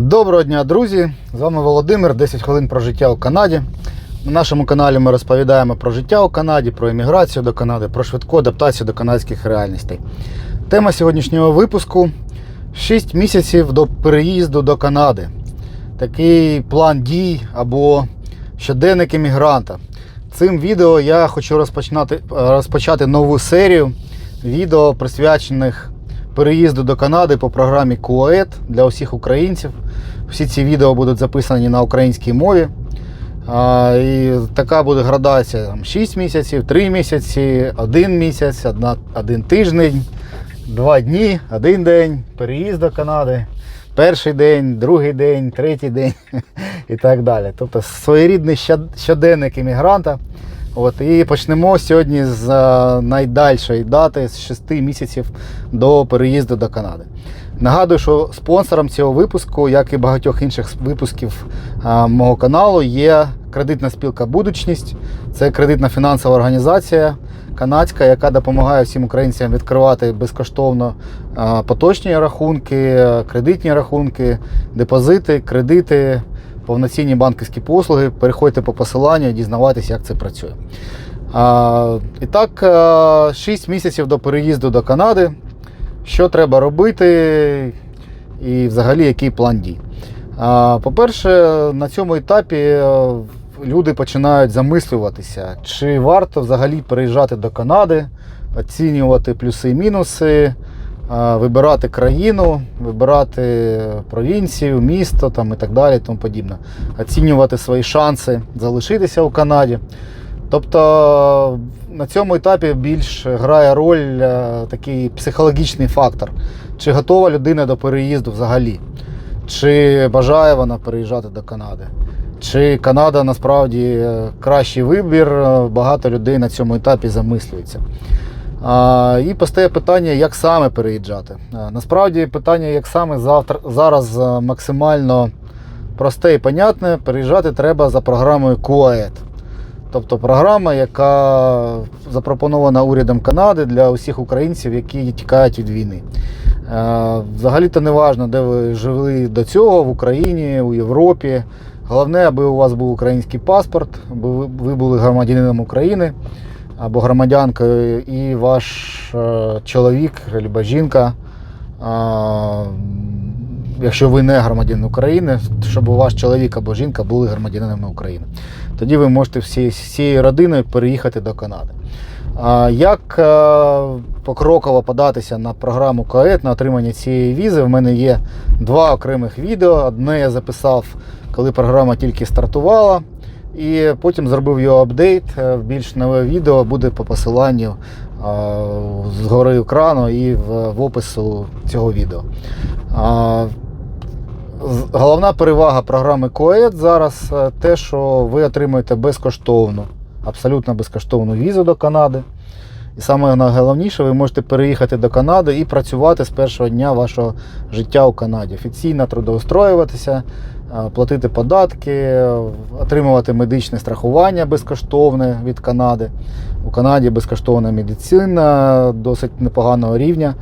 Доброго дня, друзі! З вами Володимир, 10 хвилин про життя у Канаді. На нашому каналі ми розповідаємо про життя у Канаді, про еміграцію до Канади, про швидку адаптацію до канадських реальностей. Тема сьогоднішнього випуску 6 місяців до переїзду до Канади. Такий план дій або щоденник емігранта. Цим відео я хочу розпочинати, розпочати нову серію відео, присвячених переїзду до Канади по програмі КУАЕТ для усіх українців. Всі ці відео будуть записані на українській мові. А, і така буде градація там, 6 місяців, 3 місяці, 1 місяць, 1, 1 тиждень, 2 дні, 1 день, переїзд до Канади, перший день, другий день, третій день і так далі. Тобто своєрідний щоденник іммігранта. От, і почнемо сьогодні з е, найдальшої дати, з 6 місяців до переїзду до Канади. Нагадую, що спонсором цього випуску, як і багатьох інших випусків а, мого каналу, є кредитна спілка Будучність. Це кредитна фінансова організація канадська, яка допомагає всім українцям відкривати безкоштовно а, поточні рахунки, е, кредитні рахунки, депозити, кредити, повноцінні банківські послуги. Переходьте по посиланню, дізнавайтеся, як це працює. А, і так, 6 місяців до переїзду до Канади що треба робити і взагалі який план дій. По-перше, на цьому етапі е, люди починають замислюватися, чи варто взагалі переїжджати до Канади, оцінювати плюси і мінуси, вибирати країну, вибирати провінцію, місто там, і так далі. Тому подібне. Оцінювати свої шанси залишитися у Канаді. Тобто на цьому етапі більш грає роль е, такий психологічний фактор. Чи готова людина до переїзду взагалі? Чи бажає вона переїжджати до Канади? Чи Канада насправді е, кращий вибір? Е, Багато людей на цьому етапі замислюються. І постає питання, як саме переїжджати. Насправді питання, як саме завтра, зараз е, максимально просте і понятне, переїжджати треба за програмою КУАЕТ. Тобто програма, яка запропонована урядом Канади для усіх українців, які тікають від війни. Е, Взагалі-то не важливо, де ви жили до цього, в Україні, у Європі. Головне, аби у вас був український паспорт, аби ви були громадянином України або громадянкою, і ваш е, чоловік або жінка, е, якщо ви не громадянин України, щоб у ваш чоловік або жінка були громадянинами України. Тоді ви можете всі, всією родиною переїхати до Канади. Як е, покроково податися на програму КОЕТ на отримання цієї візи? В мене є два окремих відео. Одне я записав, коли програма тільки стартувала, і потім зробив його апдейт. Е, Більш нове відео буде по посиланню е, згори екрану і в, опису цього відео. Головна перевага програми КОЕД зараз е, те, що ви отримуєте безкоштовну, абсолютно безкоштовну візу до Канади. І саме найголовніше, ви можете переїхати до Канади і працювати з першого дня вашого життя у Канаді. Офіційно трудоустроюватися, платити податки, е, отримувати медичне страхування безкоштовне від Канади. У Канаді безкоштовна медицина досить непоганого рівня.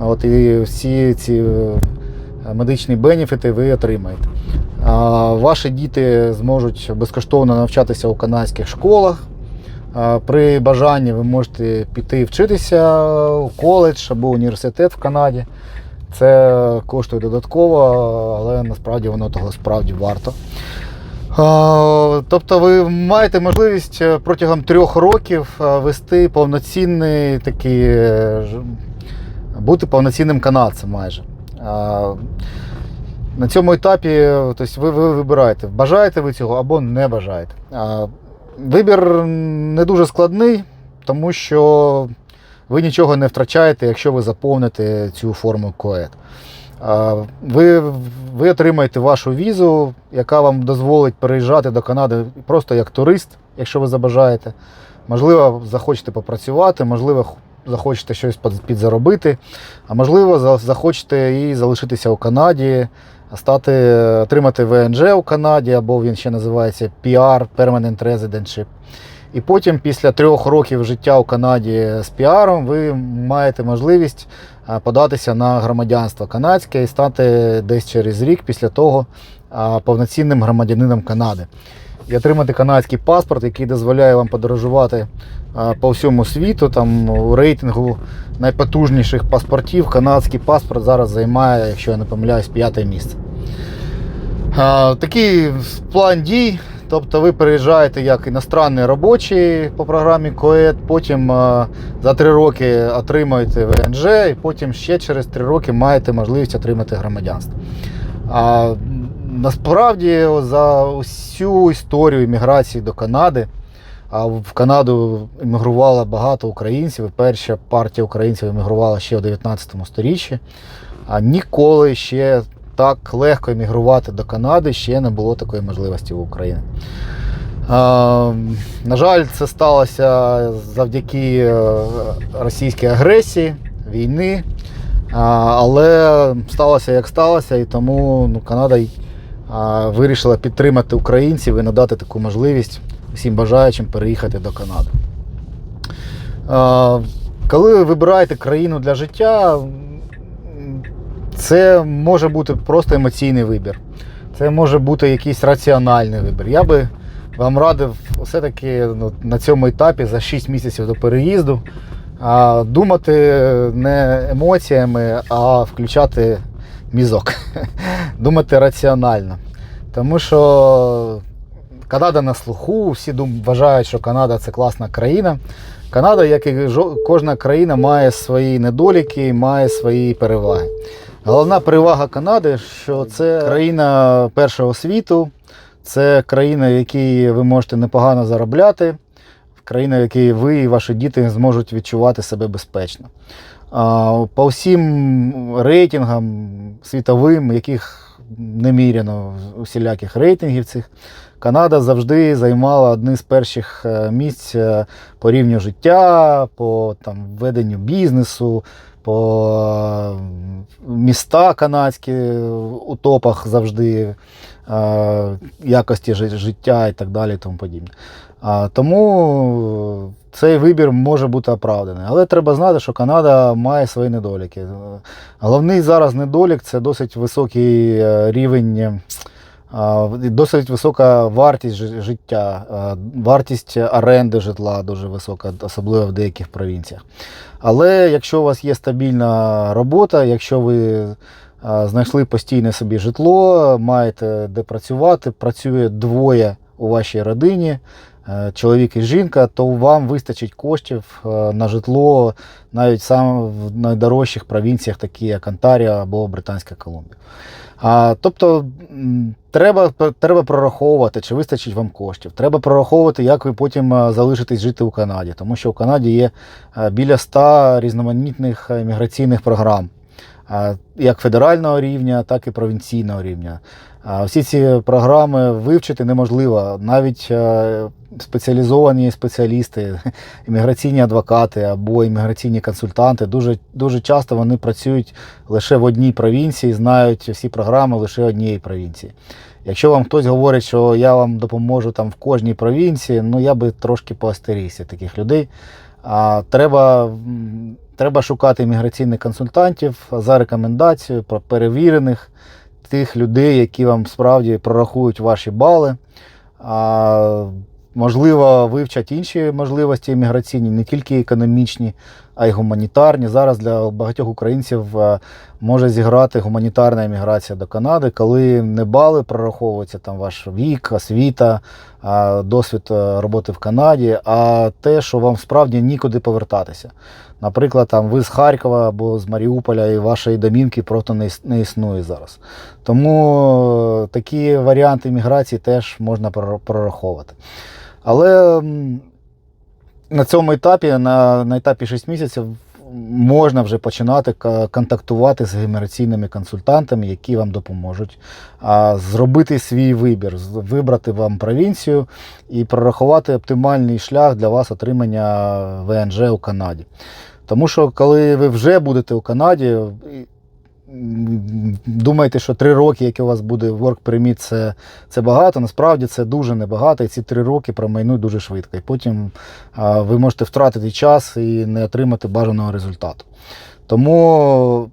От і всі ці е, медичні бенефіти ви отримаєте. Ваші діти зможуть безкоштовно навчатися у канадських школах. При бажанні ви можете піти вчитися у коледж або університет в Канаді. Це коштує додатково, але насправді воно того справді варто. Тобто ви маєте можливість е, протягом трьох років е, вести повноцінний такий, е, бути повноцінним канадцем майже. На цьому етапі тобто ви, ви вибираєте, бажаєте ви цього або не бажаєте. Вибір не дуже складний, тому що ви нічого не втрачаєте, якщо ви заповните цю форму КОЕД. Ви, ви отримаєте вашу візу, яка вам дозволить переїжджати до Канади просто як турист, якщо ви забажаєте. Можливо, захочете попрацювати, можливо, захочете щось підзаробити, а можливо, захочете і залишитися у Канаді, стати, отримати ВНЖ у Канаді, або він ще називається PR Permanent Residentship. І потім, після трьох років життя у Канаді з піаром, ви маєте можливість податися на громадянство канадське і стати десь через рік після того повноцінним громадянином Канади. І отримати канадський паспорт, який дозволяє вам подорожувати по всьому світу. Там у рейтингу найпотужніших паспортів канадський паспорт зараз займає, якщо я не помиляюсь, п'яте місце. Такий план дій. Тобто ви приїжджаєте як іностранний робочий по програмі КОЕД, потім а, за три роки отримуєте ВНЖ, і потім ще через три роки маєте можливість отримати громадянство. А, насправді за усю історію імміграції до Канади, а в Канаду іммігрувало багато українців. Перша партія українців іммігрувала ще у 19 сторіччі. А ніколи ще так легко емігрувати до Канади ще не було такої можливості в Україні. На жаль, це сталося завдяки е, російській агресії, війни. Але сталося як сталося, і тому ну, Канада вирішила підтримати українців і надати таку можливість всім бажаючим переїхати до Канади. Коли ви вибираєте країну для життя, це може бути просто емоційний вибір. Це може бути якийсь раціональний вибір. Я би вам радив все-таки ну, на цьому етапі за 6 місяців до переїзду а, думати не емоціями, а включати мізок. думати раціонально. Тому що Канада на слуху, всі вважають, що Канада це класна країна. Канада, як і кожна країна, має свої недоліки, має свої переваги. Головна перевага Канади, що це країна першого світу, це країна, в якій ви можете непогано заробляти, країна, в якій ви і ваші діти зможуть відчувати себе безпечно. По всім рейтингам світовим, яких неміряно усіляких рейтингів цих, Канада завжди займала одні з перших е, місць е, по рівню життя, по там, веденню бізнесу, по е, міста канадські у топах завжди якості життя і так далі. І тому подібне. Тому цей вибір може бути оправданий. Але треба знати, що Канада має свої недоліки. Головний зараз недолік це досить високий рівень. Досить висока вартість життя, вартість оренди житла дуже висока, особливо в деяких провінціях. Але якщо у вас є стабільна робота, якщо ви знайшли постійне собі житло, маєте де працювати, працює двоє у вашій родині, е, чоловік і жінка, то вам вистачить коштів е, на житло навіть саме в найдорожчих провінціях, такі як Онтаріо або Британська Колумбія. А, тобто треба, треба прораховувати, чи вистачить вам коштів. Треба прораховувати, як ви потім е, залишитесь жити у Канаді, тому що у Канаді є е, біля 100 різноманітних е, міграційних програм, як федерального рівня, так і провінційного рівня. Всі ці програми вивчити неможливо. Навіть е, спеціалізовані спеціалісти, імміграційні адвокати або імміграційні консультанти дуже, дуже часто вони працюють лише в одній провінції, знають всі програми лише однієї провінції. Якщо вам хтось говорить, що я вам допоможу там в кожній провінції, ну я би трошки поостерігся таких людей. А треба, треба шукати міграційних консультантів за рекомендацією про перевірених тих людей, які вам справді прорахують ваші бали. А, можливо, вивчать інші можливості імміграційні, не тільки економічні, а й гуманітарні. Зараз для багатьох українців е, може зіграти гуманітарна імміграція до Канади, коли не бали прораховується там ваш вік, освіта, досвід е, роботи в Канаді, а те, що вам справді нікуди повертатися. Наприклад, там ви з Харкова або з Маріуполя і вашої домівки просто не існує зараз. Тому е, такі варіанти міграції теж можна прораховувати. Але на цьому етапі, на, на етапі 6 місяців, можна вже починати контактувати з імміграційними консультантами, які вам допоможуть а, зробити свій вибір, вибрати вам провінцію і прорахувати оптимальний шлях для вас отримання ВНЖ у Канаді. Тому що коли ви вже будете у Канаді, думаєте, що три роки, які у вас буде work permit, це, це багато. Насправді це дуже небагато, і ці три роки промайнуть дуже швидко. І потім а, ви можете втратити час і не отримати бажаного результату. Тому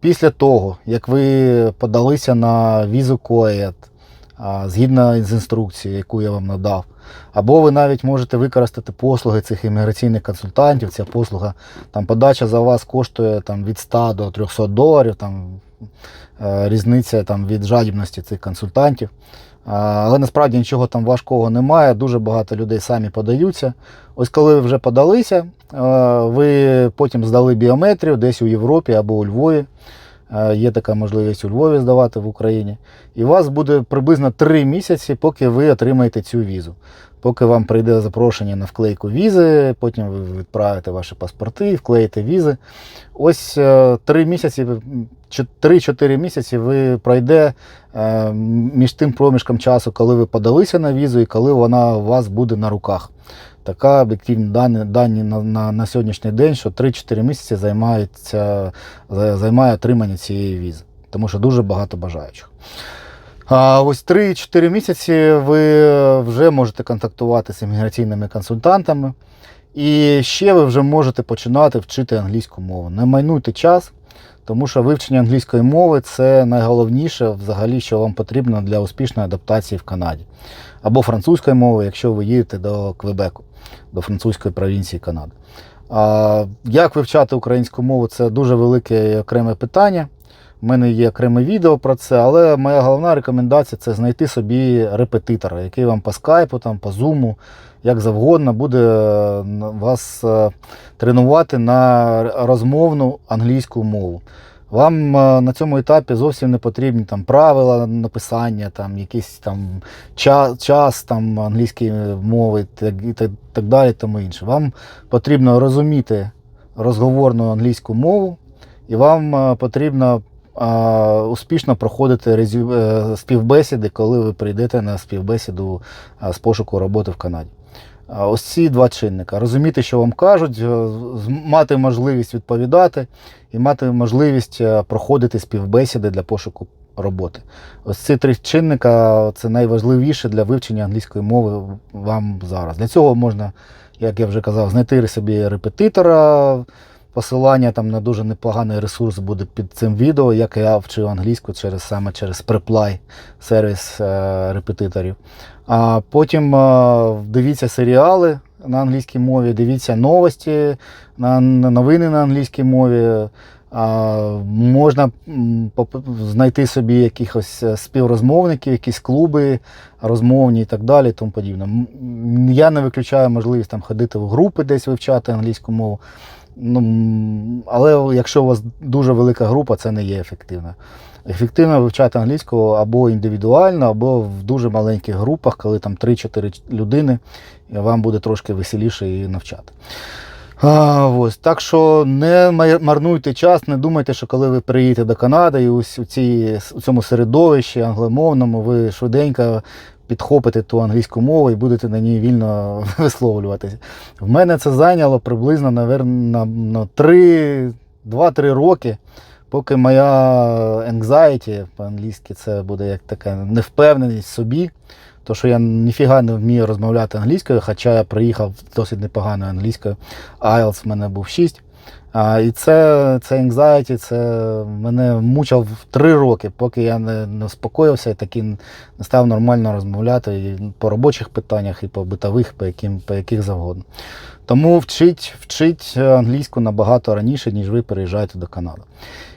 після того, як ви подалися на візу КОЕД, а, згідно з інструкцією, яку я вам надав, або ви навіть можете використати послуги цих імміграційних консультантів. Ця послуга, там подача за вас коштує там, від 100 до 300 доларів, там, е, різниця там, від жадібності цих консультантів. Але насправді нічого там важкого немає. Дуже багато людей самі подаються. Ось коли ви вже подалися, е, ви потім здали біометрію десь у Європі або у Львові. Е, Є така можливість у Львові здавати в Україні. І у вас буде приблизно 3 місяці, поки ви отримаєте цю візу. Поки вам прийде запрошення на вклейку візи, потім ви відправите ваші паспорти, вклеїте візи. Ось 3 місяці, 3-4 місяці ви пройде е, між тим проміжком часу, коли ви подалися на візу і коли вона у вас буде на руках. Така об'єктивні дані, дані на, на, на сьогоднішній день, що 3-4 місяці займається, займає отримання цієї візи, тому що дуже багато бажаючих. А ось 3-4 місяці ви вже можете контактувати з імміграційними консультантами. І ще ви вже можете починати вчити англійську мову. Не майнуйте час, тому що вивчення англійської мови це найголовніше, взагалі, що вам потрібно для успішної адаптації в Канаді. Або французької мови, якщо ви їдете до Квебеку, до французької провінції Канади. А, як вивчати українську мову це дуже велике і окреме питання. У мене є окреме відео про це, але моя головна рекомендація це знайти собі репетитора, який вам по скайпу, там, по зуму, як завгодно, буде е, вас е, тренувати на розмовну англійську мову. Вам е, на цьому етапі зовсім не потрібні там правила написання, там якийсь там час, час там англійської мови і так, так далі, тому інше. Вам потрібно розуміти розговорну англійську мову, і вам потрібно е, успішно проходити резю- співбесіди, коли ви прийдете на співбесіду з пошуку роботи в Канаді. Ось ці два чинника. Розуміти, що вам кажуть, е, мати можливість відповідати і мати можливість е, проходити співбесіди для пошуку роботи. Ось ці три чинника це найважливіше для вивчення англійської мови вам зараз. Для цього можна, як я вже казав, знайти собі репетитора. Посилання там на дуже непоганий ресурс буде під цим відео, як я вчив англійську через саме через Preply сервіс е, репетиторів. А потім е, дивіться серіали на англійській мові, дивіться новості, на, на новини на англійській мові. А, можна знайти собі якихось е, співрозмовників, якісь клуби розмовні і так далі. Тому подібне. Я не виключаю можливість там ходити в групи десь вивчати англійську мову. Ну, але якщо у вас дуже велика група, це не є ефективно. Ефективно вивчати англійську або індивідуально, або в дуже маленьких групах, коли там 3-4 людини, і вам буде трошки веселіше її навчати. А, ось. Так що не марнуйте час, не думайте, що коли ви приїдете до Канади і ось у, цій, у цьому середовищі англомовному, ви швиденько підхопите ту англійську мову і будете на ній вільно висловлюватися. В мене це зайняло приблизно, наверно, на 3, 2-3 роки, поки моя anxiety, по-англійськи це буде як така невпевненість собі. То, що я ніфіга не вмію розмовляти англійською, хоча я приїхав досить непоганою англійською. IELTS в мене був 6. А, і це, це anxiety, це мене мучив три роки, поки я не, не успокоївся і таки не став нормально розмовляти і по робочих питаннях, і по битових, по, яким, по яких завгодно. Тому вчить, вчить англійську набагато раніше, ніж ви переїжджаєте до Канади.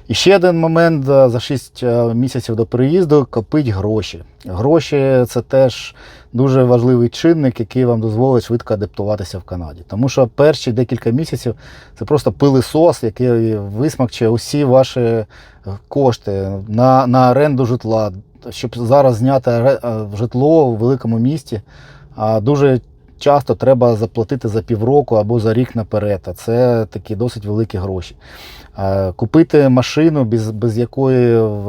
І ще один момент е, за 6 місяців до переїзду копить гроші. Гроші це теж дуже важливий чинник, який вам дозволить швидко адаптуватися в Канаді. Тому що перші декілька місяців це просто пилисос, який висмакче усі ваші кошти на, на оренду житла. Щоб зараз зняти е, житло у великому місті, а дуже часто треба заплатити за півроку або за рік наперед. А це такі досить великі гроші. Купити машину, без, без якої в,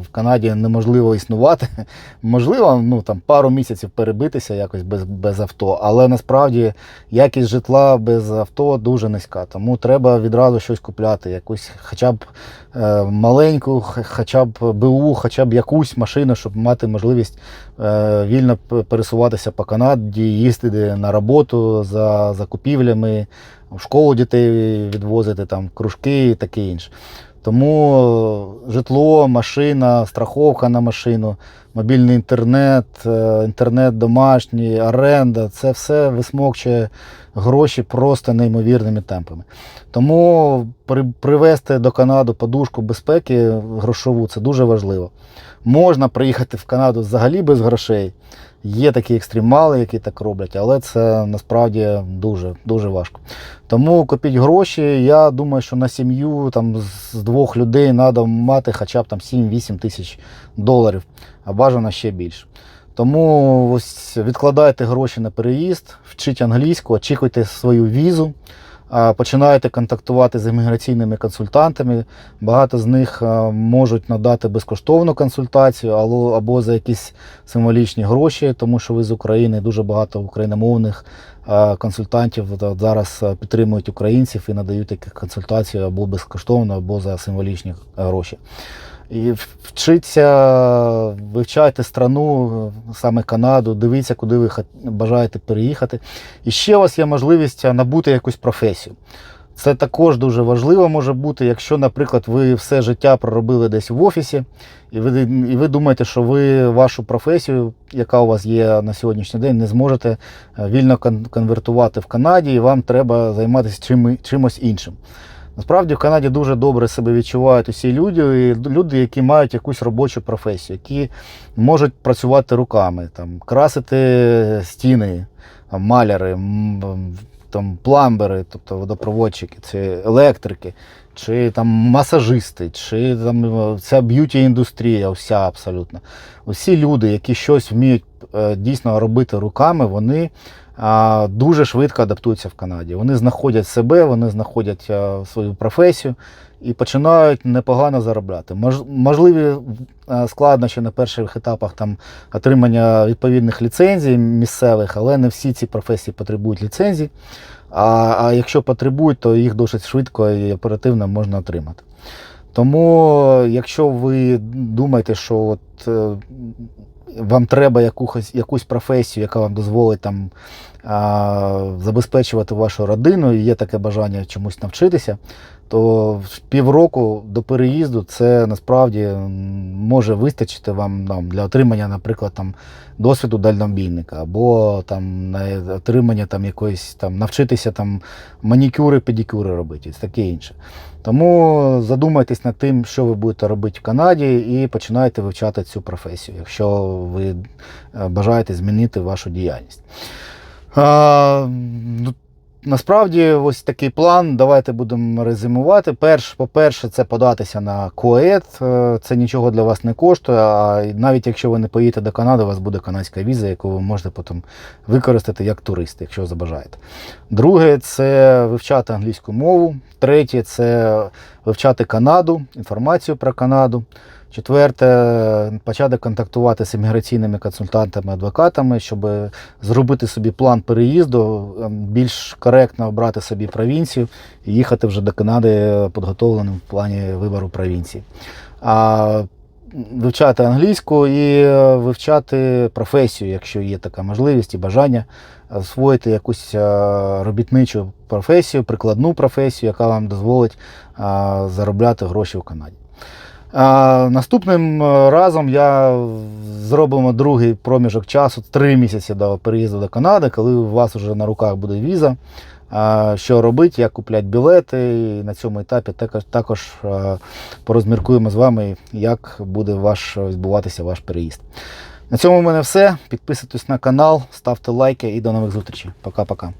в Канаді неможливо існувати. Можливо, ну там пару місяців перебитися якось без, без авто, але насправді якість житла без авто дуже низька. Тому треба відразу щось купляти, якусь хоча б маленьку, хоча б БУ, хоча б якусь машину, щоб мати можливість е, вільно пересуватися по Канаді, їздити на роботу за закупівлями, в школу дітей відвозити, там, кружки і таке інше. Тому е, житло, машина, страховка на машину, мобільний інтернет, е, інтернет домашній, оренда це все висмокчує гроші просто неймовірними темпами. Тому при, привезти до Канади подушку безпеки грошову це дуже важливо. Можна приїхати в Канаду взагалі без грошей. Є такі екстремали, які так роблять, але це насправді дуже, дуже важко. Тому копіть гроші. Я думаю, що на сім'ю там з двох людей треба мати хоча б там 7-8 тисяч доларів, а бажано ще більше. Тому ось відкладайте гроші на переїзд, вчіть англійську, очікуйте свою візу, а, починайте контактувати з імміграційними консультантами. Багато з них можуть надати безкоштовну консультацію або, за якісь символічні гроші, тому що ви з України дуже багато україномовних консультантів зараз підтримують українців і надають такі консультації або безкоштовно, або за символічні гроші. І вчиться, вивчайте страну, саме Канаду, дивіться, куди ви бажаєте переїхати. І ще у вас є можливість набути якусь професію. Це також дуже важливо може бути, якщо, наприклад, ви все життя проробили десь в офісі, і ви, і ви думаєте, що ви вашу професію, яка у вас є на сьогоднішній день, не зможете е, вільно конвертувати в Канаді, і вам треба займатися чим, чимось іншим. Насправді в Канаді дуже добре себе відчувають усі люди, і люди, які мають якусь робочу професію, які можуть працювати руками, там, красити стіни, маляри, там, пламбери, тобто водопроводчики, це електрики, чи там масажисти, чи там е, ця б'юті-індустрія, вся абсолютно. Усі люди, які щось вміють е, дійсно робити руками, вони дуже швидко адаптуються в Канаді. Вони знаходять себе, вони знаходять а, свою професію і починають непогано заробляти. Мож, можливі складнощі на перших етапах там отримання відповідних ліцензій місцевих, але не всі ці професії потребують ліцензій. А, а якщо потребують, то їх досить швидко і оперативно можна отримати. Тому, якщо ви думаєте, що от, е, вам треба якусь, якусь професію, яка вам дозволить там, забезпечувати вашу родину, і є таке бажання чомусь навчитися, то півроку до переїзду це насправді може вистачити вам там, для отримання, наприклад, там, досвіду дальнобійника, або там, на отримання там, якоїсь там, навчитися там, манікюри, педикюри робити, і таке інше. Тому задумайтесь над тим, що ви будете робити в Канаді, і починайте вивчати цю професію, якщо ви е, бажаєте змінити вашу діяльність. А, ну, Насправді, ось такий план. Давайте будемо резюмувати. Перш, по-перше, це податися на КОЕД. Е, Це нічого для вас не коштує. А навіть якщо ви не поїдете до Канади, у вас буде канадська віза, яку ви можете потім використати як турист, якщо забажаєте. Друге це вивчати англійську мову. Третє це вивчати Канаду, інформацію про Канаду. Четверте, почати контактувати з імміграційними консультантами, адвокатами, щоб зробити собі план переїзду, ем, більш коректно обрати собі провінцію і їхати вже до Канади підготовленим в плані вибору провінції. А вивчати англійську і е, вивчати професію, якщо є така можливість і бажання освоїти якусь е, робітничу професію, прикладну професію, яка вам дозволить е, заробляти гроші в Канаді. А, наступним е, разом я зробимо другий проміжок часу, три місяці до переїзду до Канади, коли у вас вже на руках буде віза. Що робити, як купляти білети. І на цьому етапі також, також е, порозміркуємо з вами, як буде ваш відбуватися ваш переїзд. На цьому в мене все. Підписуйтесь на канал, ставте лайки і до нових зустрічей. Пока-пока.